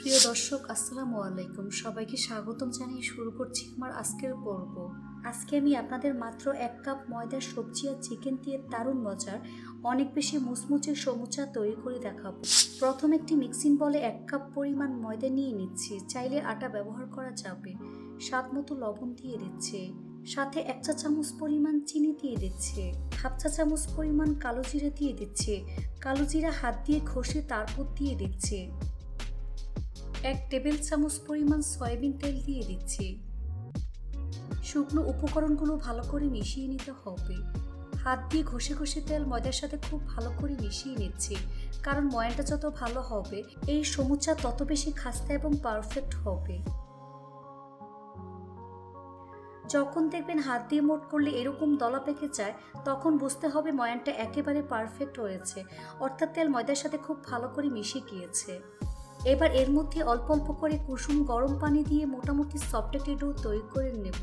প্রিয় দর্শক, আসসালামু আলাইকুম। সবাইকে স্বাগতম জানিয়ে শুরু করছি আমার আজকের পর্ব। আজকে আমি আপনাদের মাত্র এক কাপ ময়দার সবজি আর চিকেন দিয়ে দারুণ মজার, অনেক বেশি মুচমুচে সমুচা তৈরি করে দেখাবো। প্রথম একটি মিক্সিং বলে এক কাপ পরিমাণ ময়দা নিয়ে নিচ্ছি, চাইলে আটা ব্যবহার করা যাবে। স্বাদ মতো লবণ দিয়ে দিচ্ছে। সাথে এক চা চামচ পরিমাণ চিনি দিয়ে দিচ্ছে। হাফ চা চামচ পরিমাণ কালো জিরা দিয়ে দিচ্ছে। কালো জিরা হাত দিয়ে ঘষে তারপর দিয়ে দিচ্ছে। এক টেবিল চামচ পরিমাণ সয়াবিন তেল দিয়ে দিচ্ছি। শুকনো উপকরণগুলো ভালো করে মিশিয়ে নিতে হবে। হাত দিয়ে ঘষে ঘষে তেল ময়দার সাথে খুব ভালো করে মিশিয়ে নিচ্ছি, কারণ ময়দাটা যত ভালো হবে, এই সমুচা তত বেশি খাস্তা এবং পারফেক্ট হবে। যখন দেখবেন হাত দিয়ে মোট করলে এরকম দলা পেকে যায়, তখন বুঝতে হবে ময়ানটা একেবারে পারফেক্ট হয়েছে, অর্থাৎ তেল ময়দার সাথে খুব ভালো করে মিশে গিয়েছে। এবার এর মধ্যে অল্প অল্প করে কুসুম গরম পানি দিয়ে মোটামুটি সফট একটি ডো তৈরি করে নেব।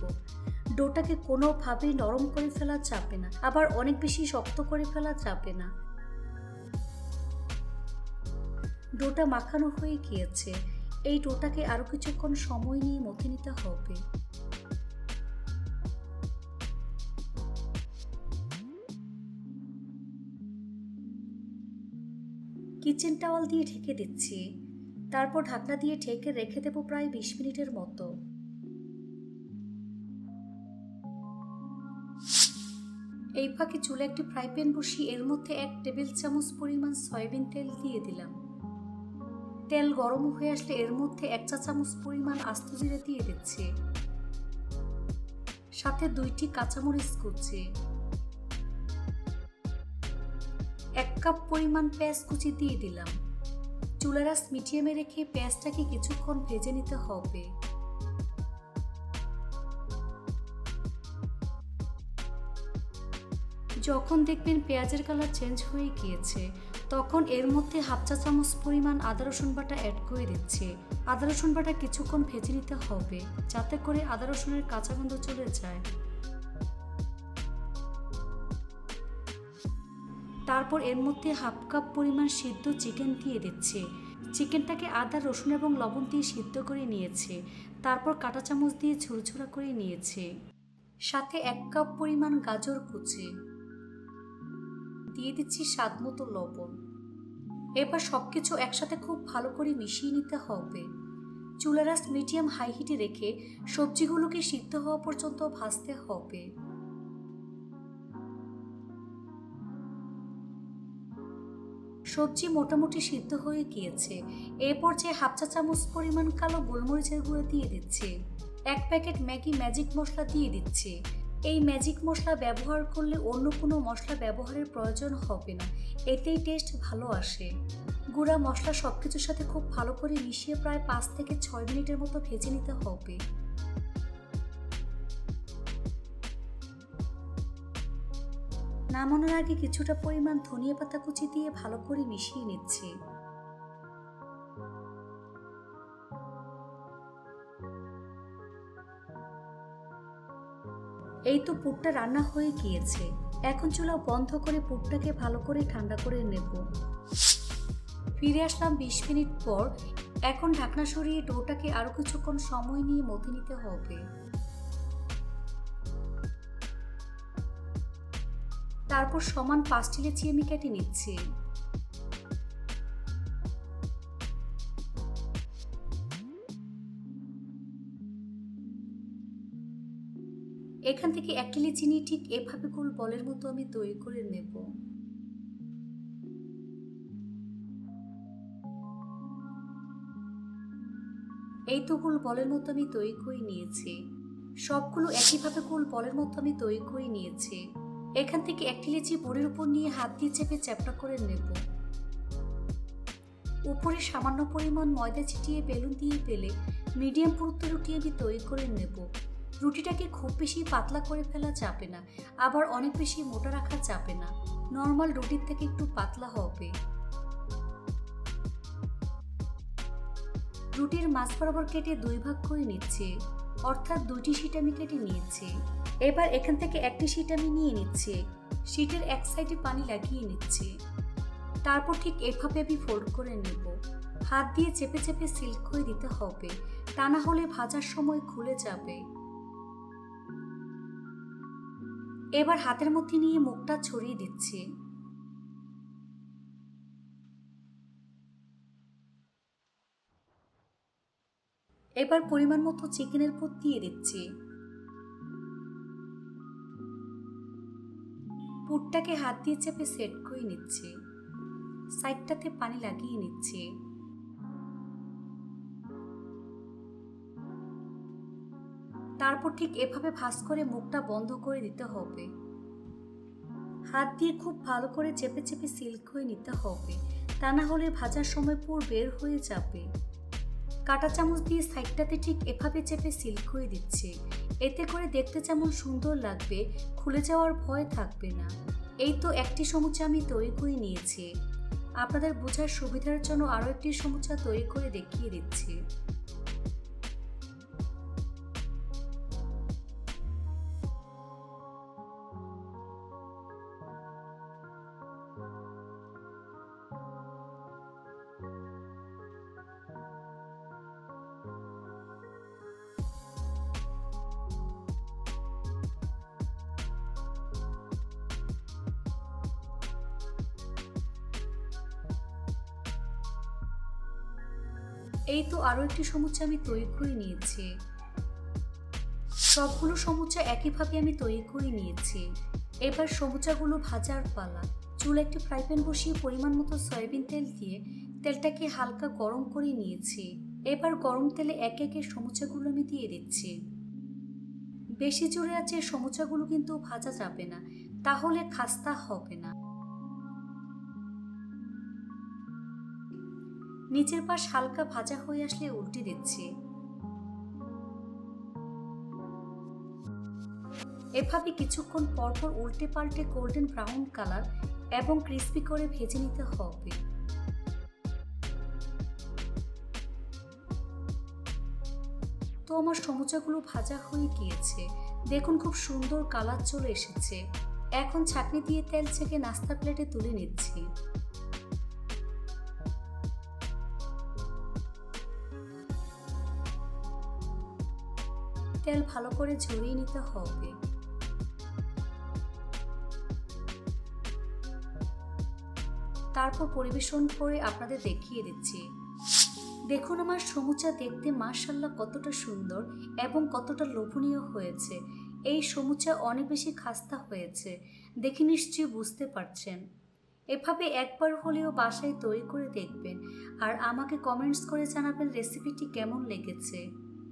ডোটাকে কোনোভাবেই নরম করে ফেলা যাবে না, আবার অনেক বেশি শক্ত করে ফেলা যাবে না। ডোটা মাখানো হয়ে গিয়েছে। এই ডোটাকে আরও কিছুক্ষণ সময় নিয়ে মথে নিতে হবে। কিচেন টাওয়াল দিয়ে ঢেকে দিচ্ছি। তারপর ঢাকনা দিয়ে ঢেকে রেখে দেবো প্রায় বিশ মিনিটের মতো। এই ফাঁকে চুলে একটি ফ্রাই প্যান বসিয়ে এর মধ্যে এক টেবিল চামচ পরিমাণ সয়াবিন তেল দিয়ে দিলাম। তেল গরম হয়ে আসলে এর মধ্যে এক চা চামচ পরিমাণ আস্ত জিরে দিয়ে দিচ্ছে। সাথে দুইটি কাঁচামরিচ কুচি। এক কাপ পরিমাণ পেঁয়াজ কুচি দিয়ে দিলাম। চুলার আঁচ মিডিয়ামে রেখে পেঁয়াজটাকে কিছুক্ষণ ভেজে নিতে হবে। যখন দেখবেন পেঁয়াজের কালার চেঞ্জ হয়ে গিয়েছে, তখন এর মধ্যে হাফ চা চামচ পরিমাণ আদা রসুন বাটা অ্যাড করে দিচ্ছে। আদা রসুন বাটা কিছুক্ষণ ভেজে নিতে হবে, যাতে করে আদা রসুনের কাঁচা গন্ধ চলে যায়। তারপর এর মধ্যে হাফ কাপ পরিমাণ সিদ্ধ চিকেন দিয়ে দিচ্ছে। চিকেনটাকে আদা, রসুন এবং লবণ দিয়ে সিদ্ধ করে নিয়েছে। তারপর কাঁটা চামচ দিয়ে ঝুরঝুরা করে নিয়েছে। সাথে এক কাপ পরিমাণ গাজর কুচি। দিয়ে দিচ্ছি স্বাদ মতো লবণ। এবার সব কিছু একসাথে খুব ভালো করে মিশিয়ে নিতে হবে। চুলার আঁচ মিডিয়াম হাই হিটে রেখে সবজিগুলোকে সিদ্ধ হওয়া পর্যন্ত ভাজতে হবে। সবজি মোটামুটি সিদ্ধ হয়ে গিয়েছে। এ পর্যায়ে হাফ চা চামচ পরিমাণ কালো গোলমরিচের গুঁড়ো দিয়ে দিচ্ছে। এক প্যাকেট ম্যাগি ম্যাজিক মশলা দিয়ে দিচ্ছে। এই ম্যাজিক মশলা ব্যবহার করলে অন্য কোনো মশলা ব্যবহারের প্রয়োজন হবে না। এতেই টেস্ট ভালো আসে। গুঁড়া মশলা সব কিছুর সাথে খুব ভালো করে মিশিয়ে প্রায় পাঁচ থেকে ছয় মিনিটের মতো ভেজে নিতে হবে। নামানোর আগে কিছুটা পরিমাণ ধনিয়া পাতা কুচি দিয়ে ভালো করে মিশিয়ে নিচ্ছি। এই তো পুরটা রান্না হয়ে গিয়েছে। এখন চুলা বন্ধ করে পুরটাকে ভালো করে ঠান্ডা করে নেব। ফিরে আসলাম বিশ মিনিট পর। এখন ঢাকনা সরিয়ে ডোটাকে আরও কিছুক্ষণ সময় নিয়ে মথে নিতে হবে। তারপর সমান পাঁচটি লেচি আমি কেটে নিচ্ছি। এখান থেকে একটি লেচি নিয়ে ঠিক এভাবে গোল বলের মতো আমি তৈরি করে নেব। এই তো গোল বলের মতো আমি তৈরি করে নিয়েছি। সবগুলো একইভাবে গোল বলের মতো আমি তৈরি করে নিয়েছি। এখান থেকে একটি লিচি বোর্ডের উপর নিয়ে হাত দিয়ে চেপে চ্যাপটা করে নেব। উপরে সামান্য পরিমাণ ময়দা ছিটিয়ে বেলুন দিয়ে পেলে মিডিয়াম পুরুত্ব রুটি আমি তৈরি করে নেব। রুটিটাকে খুব বেশি পাতলা করে ফেলা যাবে না, আবার অনেক বেশি মোটা রাখা যাবে না। নর্মাল রুটির থেকে একটু পাতলা হবে। রুটির মাছ বরাবর কেটে দুই ভাগ করে নিচ্ছে, অর্থাৎ দুইটি শিট আমি কেটে নিয়েছি। এবার এখান থেকে একটি শিট আমি নিয়ে নিচ্ছি। শিটের এক সাইডে পানি লাগিয়ে নিচ্ছি। তারপর ঠিক এভাবে আমি ফোল্ড করে নেব। হাত দিয়ে চেপে চেপে সিল্ক করে দিতে হবে। তা না হলে ভাজার সময় খুলে যাবে। এবার হাতের মধ্যে নিয়ে মুখটা ছড়িয়ে দিচ্ছি। এবার পরিমাণ মতো চিকেনের পুর দিয়ে দিচ্ছি। পুরটাকে হাত দিয়ে চেপে সেট করে নিচ্ছে। সাইডটাতে পানি লাগিয়ে নিচ্ছে। তারপর ঠিক এভাবে ভাঁজ করে মুখটা বন্ধ করে দিতে হবে। হাত দিয়ে খুব ভালো করে চেপে চেপে সিল্ক হয়ে নিতে হবে। তা না হলে ভাজার সময় পুর বের হয়ে যাবে। কাটা চামচ দিয়ে সাইডটাতে ঠিক এভাবে চেপে সিল করে দিচ্ছে। এতে করে দেখতে যেমন সুন্দর লাগবে, খুলে যাওয়ার ভয় থাকবে না। এই তো একটি সমুচা আমি তৈরি করে নিয়েছি। আপনাদের বোঝার সুবিধার জন্য আরও একটি সমুচা তৈরি করে দেখিয়ে দিচ্ছি। এই তো আরও একটি সমুচা আমি তৈরি করে নিয়েছি। সবগুলো সমুচা একইভাবে আমি তৈরি করে নিয়েছি। এবার সমুচাগুলো ভাজার পালা। চুল একটি ফ্রাই প্যান বসিয়ে পরিমাণ মতো সয়াবিন তেল দিয়ে তেলটাকে হালকা গরম করে নিয়েছি। এবার গরম তেলে এক একে সমুচাগুলো আমি দিয়ে দিচ্ছি। বেশি জোরে আছে সমুচাগুলো কিন্তু ভাজা যাবে না, তাহলে খাস্তা হবে না। নিচের পাশ হালকা ভাজা হয়ে আসলে উল্টে দিচ্ছি। এভাবে কিছুক্ষণ পরপর উল্টে পাল্টে গোল্ডেন ব্রাউন কালার এবং ক্রিস্পি করে ভেজে নিতে হবে। তো আমার সমুচাগুলো ভাজা হয়ে গিয়েছে। দেখুন খুব সুন্দর কালার চলে এসেছে। এখন ছাঁকনি দিয়ে তেল ছেঁকে নাস্তা প্লেটে তুলে নিচ্ছি। তেল ভালো করে ঝরিয়ে নিতে হবে। তারপর পরিবেশন করে আপনাদের দেখিয়ে দিচ্ছি। দেখুন আমার সমুচা দেখতে মার্শাল্লাহ কতটা সুন্দর এবং কতটা লোভনীয় হয়েছে। এই সমুচা অনেক বেশি খাস্তা হয়েছে, দেখে নিশ্চয়ই বুঝতে পারছেন। এভাবে একবার হলেও বাসায় তৈরি করে দেখবেন। আর আমাকে কমেন্টস করে জানাবেন রেসিপিটি কেমন লেগেছে।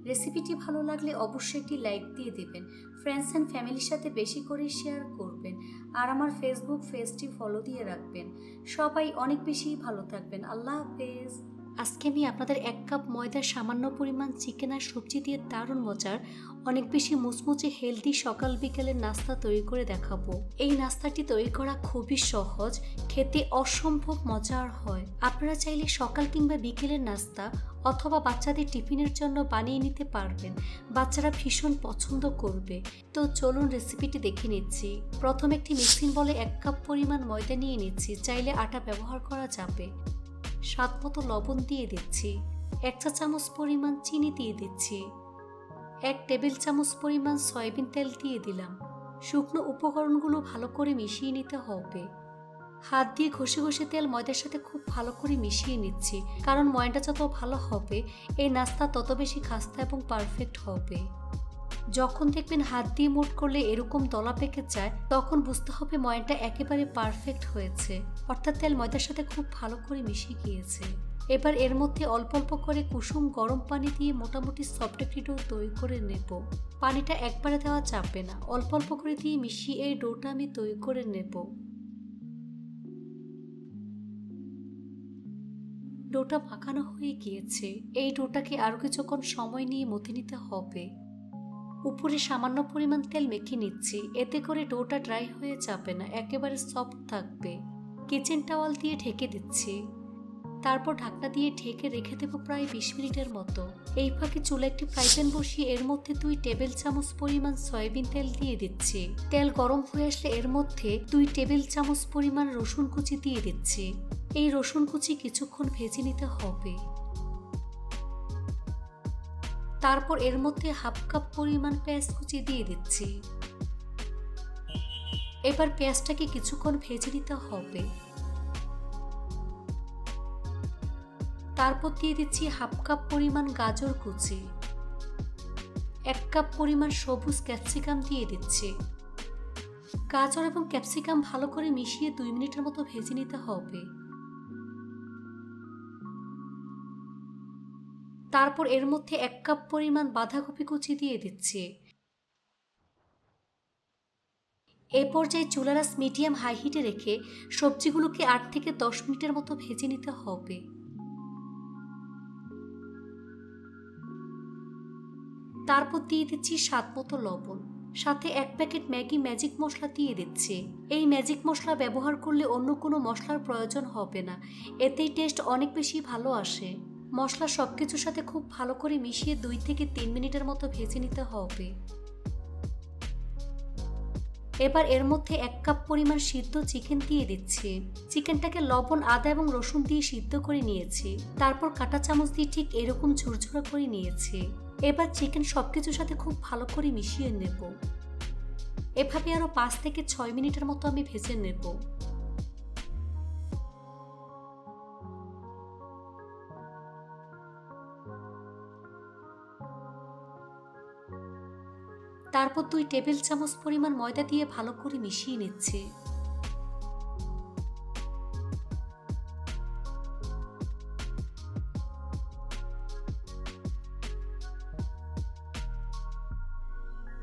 রেসিপিটি ভালো লাগলে অবশ্যই একটি লাইক দিয়ে দেবেন। ফ্রেন্ডস অ্যান্ড ফ্যামিলির সাথে বেশি করে শেয়ার করবেন। আর আমার ফেসবুক পেজটি ফলো দিয়ে রাখবেন। সবাই অনেক বেশি ভালো থাকবেন। আল্লাহ হাফেজ। আজকে আমি আপনাদের এক কাপ ময়দার সামান্য পরিমাণ চিকেন আর সবজি দিয়ে দারুণ মজার, অনেক বেশি মুচমুচে হেলদি সকাল বিকেলের নাস্তা তৈরি করে দেখাবো। এই নাস্তাটি তৈরি করা খুবই সহজ, খেতে অসম্ভব মজার হয়। আপনারা চাইলে সকাল কিংবা বিকেলের নাস্তা অথবা বাচ্চাদের টিফিনের জন্য বানিয়ে নিতে পারবেন। বাচ্চারা ভীষণ পছন্দ করবে। তো চলুন রেসিপিটি দেখে নিচ্ছি। প্রথম একটি মিক্সিং বলে এক কাপ পরিমাণ ময়দা নিয়ে নিচ্ছি, চাইলে আটা ব্যবহার করা যাবে। স্বাদ মতো লবণ দিয়ে দিচ্ছি। এক চা চামচ পরিমাণ চিনি দিয়ে দিচ্ছি। এক টেবিল চামচ পরিমাণ সয়াবিন তেল দিয়ে দিলাম। শুকনো উপকরণগুলো ভালো করে মিশিয়ে নিতে হবে। হাত দিয়ে ঘষে ঘষে তেল ময়দার সাথে খুব ভালো করে মিশিয়ে নিচ্ছি। কারণ ময়দা যত ভালো হবে, এই নাস্তা তত বেশি খাস্তা এবং পারফেক্ট হবে। যখন দেখবেন হাত দিয়ে মোট করলে এরকম দলা পেকে যায়, তখন বুঝতে হবে ময়দাটা একেবারে পারফেক্ট হয়েছে। অর্থাৎ তেল ময়দার সাথে খুব ভালো করে মিশে গিয়েছে। এবার এর মধ্যে অল্প অল্প করে কুসুম গরম পানি দিয়ে মোটামুটি সফট একটি ডো তৈরি করে নেব। পানিটা একবারে দেওয়া যাবে না। অল্প অল্প করে দিয়ে মিশিয়ে এই ডোটা আমি তৈরি করে নেব। ডোটা মাখানো হয়ে গিয়েছে। এই ডোটাকে আরও কিছুক্ষণ সময় নিয়ে মথে নিতে হবে। উপরে সামান্য পরিমাণ তেল মেখে নিচ্ছি। এতে করে ডোটা ড্রাই হয়ে যাবে না, একেবারে সফট থাকবে। কিচেন টাওয়াল দিয়ে ঢেকে দিচ্ছি। তারপর ঢাকনা দিয়ে ঢেকে রেখে দেবো প্রায় বিশ মিনিটের মতো। এই ফাঁকে চুলে একটি ফ্রাই প্যান বসিয়ে এর মধ্যে দুই টেবিল চামচ পরিমাণ সয়াবিন তেল দিয়ে দিচ্ছি। তেল গরম হয়ে আসলে এর মধ্যে দুই টেবিল চামচ পরিমাণ রসুন কুচি দিয়ে দিচ্ছি। এই রসুন কুচি কিছুক্ষণ ভেজে নিতে হবে। তারপর এর মধ্যে হাফ কাপ পরিমাণ পেঁয়াজ কুচি দিয়ে দিচ্ছি। এবার পেঁয়াজটাকে কিছুক্ষণ ভেজে নিতে হবে। তারপর দিয়ে দিচ্ছি হাফ কাপ পরিমাণ গাজর কুচি। এক কাপ পরিমাণ সবুজ ক্যাপসিকাম দিয়ে দিচ্ছি। গাজর এবং ক্যাপসিকাম ভালো করে মিশিয়ে দুই মিনিটের মতো ভেজে নিতে হবে। তারপর এর মধ্যে এক কাপ পরিমাণ বাঁধাকপি কুচি দিয়ে দিচ্ছি। এ পর্যায়ে চুলারাস মিডিয়াম হাই হিটে রেখে সবজিগুলোকে আট থেকে দশ মিনিটের মতো ভেজে নিতে হবে। তারপর দিয়ে দিচ্ছি স্বাদ মতো লবণ। সাথে এক প্যাকেট ম্যাগি ম্যাজিক মশলা দিয়ে দিচ্ছে। এই ম্যাজিক মশলা ব্যবহার করলে অন্য কোনো মশলার প্রয়োজন হবে না। এতেই টেস্ট অনেক বেশি ভালো আসে। মশলা সব কিছুর সাথে খুব ভালো করে মিশিয়ে দুই থেকে তিন মিনিটের মতো ভেজে নিতে হবে। এবার এর মধ্যে এক কাপ পরিমাণ সিদ্ধ চিকেন দিয়ে দিচ্ছি। চিকেনটাকে লবণ, আদা এবং রসুন দিয়ে সিদ্ধ করে নিয়েছি। তারপর কাঁটা চামচ দিয়ে ঠিক এরকম ঝুরঝুরা করে নিয়েছি। এবার চিকেন সব কিছুর সাথে খুব ভালো করে মিশিয়ে নেব। এভাবে আরও পাঁচ থেকে ছয় মিনিটের মতো আমি ভেজে নেব। তারপর দুই টেবিল চামচ পরিমাণ ময়দা দিয়ে ভালো করে মিশিয়ে নিচ্ছে।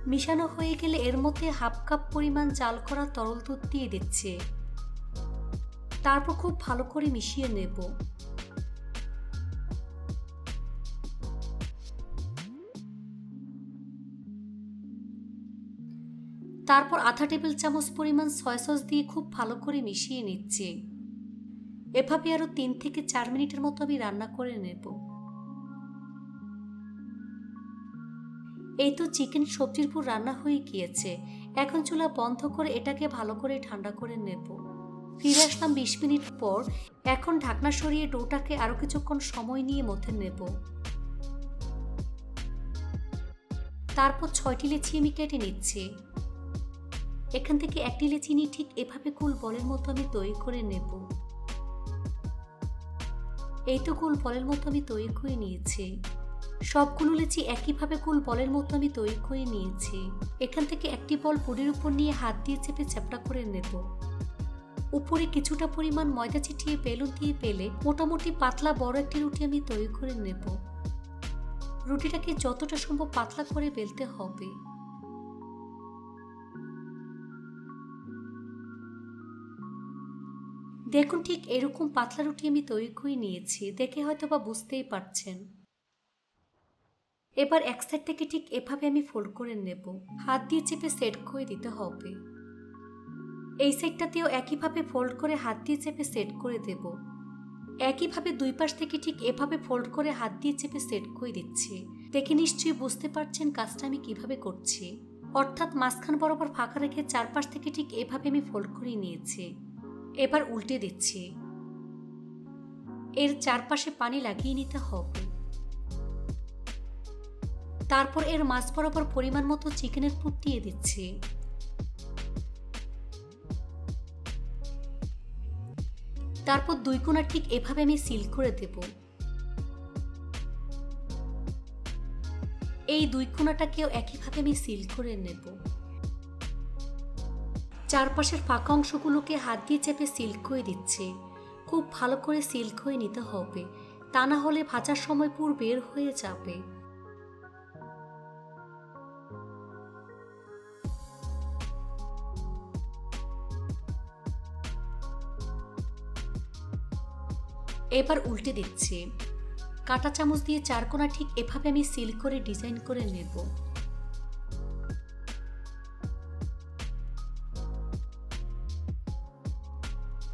মিশানো হয়ে গেলে এর মধ্যে হাফ কাপ পরিমাণ জাল করা তরল দুধ দিয়ে দিচ্ছে। তারপর খুব ভালো করে মিশিয়ে নেব। তারপর আধা টেবিল চামচ পরিমাণ সয় সস দিয়ে খুব ভালো করে মিশিয়ে নিচ্ছে। এভাবে আরও তিন থেকে চার মিনিটের মতো আমি রান্না করে নেব। এই তো চিকেন সবজির পুর রান্না হয়ে গিয়েছে। এখন চুলা বন্ধ করে এটাকে ভালো করে ঠান্ডা করে নেব। ফিরে আসলাম বিশ মিনিট পর। এখন ঢাকনা সরিয়ে ডোটাকে আরও কিছুক্ষণ সময় নিয়ে মধ্যে নেব। তারপর ছয়টি লেচি আমি কেটে নিচ্ছি। এখান থেকে একটি লেচি নিয়ে ঠিক এভাবে কুল বলের মতো আমি তৈরি করে নেব। এই তো কুল বলের মতো আমি তৈরি করে নিয়েছি। সবগুলো লেচি একইভাবে কুল বলের মতো আমি তৈরি করে নিয়েছি। এখান থেকে একটি বল পুরির উপর নিয়ে হাত দিয়ে চেপে চ্যাপটা করে নেব। উপরে কিছুটা পরিমাণ ময়দা ছিটিয়ে বেলুন দিয়ে পেলে মোটামুটি পাতলা বড় একটি রুটি আমি তৈরি করে নেব। রুটিটাকে যতটা সম্ভব পাতলা করে বেলতে হবে। দেখুন, ঠিক এরকম পাতলা রুটি আমি তৈরি করে নিয়েছি, দেখে হয়তো বা বুঝতেই পারছেন। এবার এক সাইড থেকে ঠিক এভাবে আমি ফোল্ড করে নেব। হাত দিয়ে চেপে সেট করে দিতে হবে। এই সাইডটাতেও একইভাবে ফোল্ড করে হাত দিয়ে চেপে সেট করে দেব। একইভাবে দুই পাশ থেকে ঠিক এভাবে ফোল্ড করে হাত দিয়ে চেপে সেট করে দিচ্ছি। দেখে নিশ্চয়ই বুঝতে পারছেন কাজটা আমি কীভাবে করছি। অর্থাৎ মাঝখান বরাবর ফাঁকা রেখে চারপাশ থেকে ঠিক এভাবে আমি ফোল্ড করে নিয়েছি। এবার উল্টে দিচ্ছি। এর চারপাশে পানি লাগিয়ে নিতে হবে। তারপর এর মাছ বরাবর পরিমাণ মতো চিকেনের পুর দিয়ে দিচ্ছি। তারপর দুই কোনা ঠিক এভাবে আমি সিল করে দেব। এই দুই কোনাটাকেও একইভাবে আমি সিল করে নেব। চারপাশের ফাঁকা অংশগুলোকে হাত দিয়ে চেপে সিল করে দিচ্ছে। খুব ভালো করে সিল করে নিতে হবে। তা না হলে ভাজার সময় পুর বের হয়ে যাবে। এবার উল্টে দিচ্ছি। কাটা চামচ দিয়ে চার কোনা ঠিক এভাবে আমি সিল করে ডিজাইন করে নেব।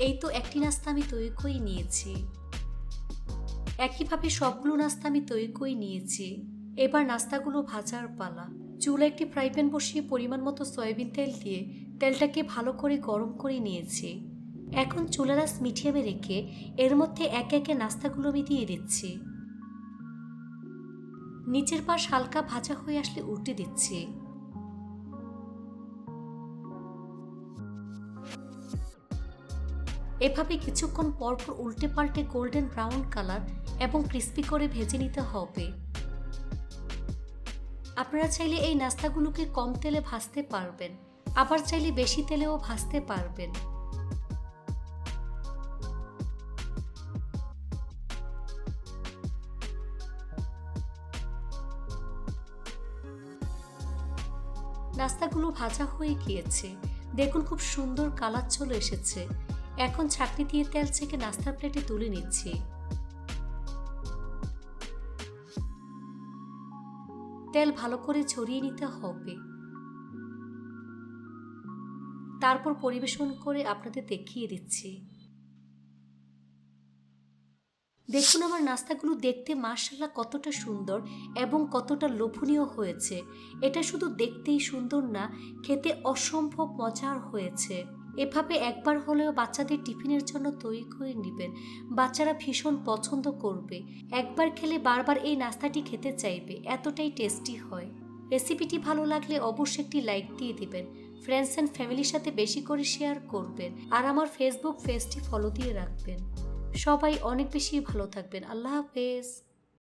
এই তো একটি নাস্তা আমি তৈরি করে নিয়েছি। একইভাবে সবগুলো নাস্তা আমি তৈরি করে নিয়েছি। এবার নাস্তাগুলো ভাজার পালা। চুলা একটি ফ্রাই প্যান বসিয়ে পরিমাণ মতো সয়াবিন তেল দিয়ে তেলটাকে ভালো করে গরম করে নিয়েছি। এখন চুলারাস মিডিয়ামে রেখে এর মধ্যে একে একে নাস্তাগুলো আমি দিয়ে দিচ্ছি। নিচের পাশ হালকা ভাজা হয়ে আসলে উল্টে দিচ্ছি। এভাবে কিছুক্ষণ পরপর উল্টে পাল্টে গোল্ডেন ব্রাউন কালার এবং ক্রিস্পি করে ভেজে নিতে হবে। আপনারা চাইলে এই নাস্তাগুলোকে কম তেলে ভাজতে পারবেন, আবার চাইলে বেশি তেলেও ভাজতে পারবেন। নাস্তাগুলো ভাজা হয়ে গিয়েছে। দেখুন খুব সুন্দর কালার চলে এসেছে। এখন ছাকনি দিয়ে তেল থেকে নাস্তার প্লেটে তুলে নিচ্ছি। তেল ভালো করে ছড়িয়ে নিতে হবে। তারপর পরিবেশন করে আপনাদের দেখিয়ে দিচ্ছি। দেখুন আমার নাস্তাগুলো দেখতে মার্শাল্লাহ কতটা সুন্দর এবং কতটা লোভনীয় হয়েছে। এটা শুধু দেখতেই সুন্দর না, খেতে অসম্ভব মজার হয়েছে। এভাবে একবার হলেও বাচ্চাদের টিফিনের জন্য তৈরি করে নেবেন। বাচ্চারা ভীষণ পছন্দ করবে। একবার খেলে বারবার এই নাস্তাটি খেতে চাইবে। এতটাই টেস্টি হয়। রেসিপিটি ভালো লাগলে অবশ্যই একটি লাইক দিয়ে দিবেন। ফ্রেন্ডস অ্যান্ড ফ্যামিলির সাথে বেশি করে শেয়ার করবেন আর আমার ফেসবুক পেজটি ফলো দিয়ে রাখবেন। সবাই অনেক বেশি ভালো থাকবেন। আল্লাহ হাফেজ।